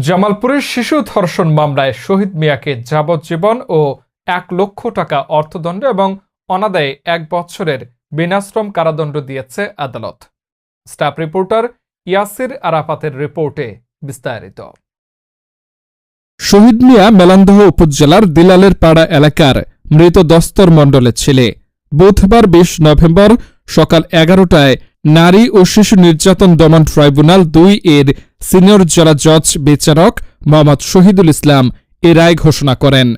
জামালপুরের শিশু ধর্ষণ মামলায় শহীদ মিয়াকে যাবজ্জীবন ও এক লক্ষ টাকা অর্থদণ্ড এবং অনাদায়ে এক বছরের বিনাশ্রম কারাদণ্ড দিয়েছে আদালত। স্টাফ রিপোর্টার ইয়াসির আরাফাতের রিপোর্টে বিস্তারিত। শহীদ মিয়া মেলান্দহ উপজেলার দিলালের পাড়া এলাকার মৃত দস্তর মণ্ডলের ছেলে। বুধবার বিশ নভেম্বর সকাল এগারোটায় নারী ও শিশু নির্যাতন দমন ট্রাইব্যুনাল দুই এর সিনিয়র জেলা জজ বিচারক মোহাম্মদ শহীদুল ইসলাম এ রায় ঘোষণা করেন।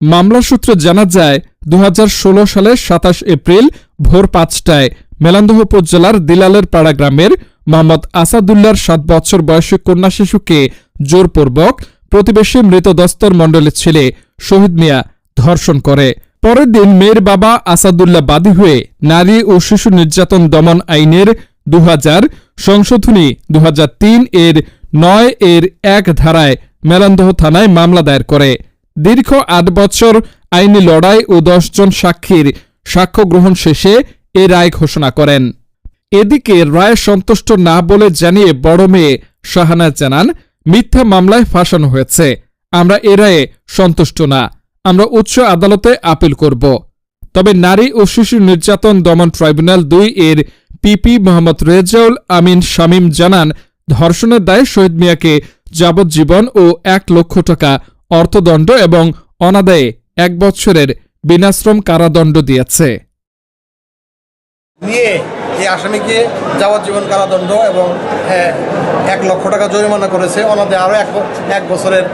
মামলা সূত্রে জানা যায় দু হাজার ষোলো সালের সাতাশ এপ্রিল ভোর পাঁচটায় মেলান্দহ উপজেলার দিলালের পাড়া গ্রামের মোহাম্মদ আসাদুল্লার সাত বছর বয়সী কন্যা শিশুকে জোরপূর্বক প্রতিবেশী মৃত দস্তর মণ্ডলের ছেলে শহীদ মিয়া ধর্ষণ করে। পরের দিন মেয়ের বাবা আসাদুল্লাহ বাদী হয়ে নারী ও শিশু নির্যাতন দমন আইনের দু সংশোধনী দু হাজার তিন এর নয় এর এক ধারায় মেলান্দহ থানায় মামলা দায়ের করে। দীর্ঘ আট বছর আইনি লড়াই ও দশজন সাক্ষীর সাক্ষ্য গ্রহণ শেষে এ রায় ঘোষণা করেন। এদিকে রায় সন্তুষ্ট না বলে জানিয়ে বড় মেয়ে শাহানা জানান, মিথ্যা মামলায় ফাঁসানো হয়েছে। আমরা এ রায়ে সন্তুষ্ট না। আমরা উচ্চ আদালতে আপিল করব। তবে নারী ও শিশু নির্যাতন দমন ট্রাইব্যুনাল দুই এর পিপি মোহাম্মদ রেজাউল আমিন শামীম জানান ধর্ষণের দায়ে শহীদ মিয়াকে যাবজ্জীবন ও এক লক্ষ টাকা অর্থদণ্ড এবং অনাদায়ে এক বছরের বিনাশ্রম কারাদণ্ড দিয়েছে। নিয়ে এই আসামিকে যাবজ্জীবন কারাদণ্ড এবং হ্যাঁ, এক লক্ষ টাকা জরিমানা করেছে। ওনাদের আরও এক বছরের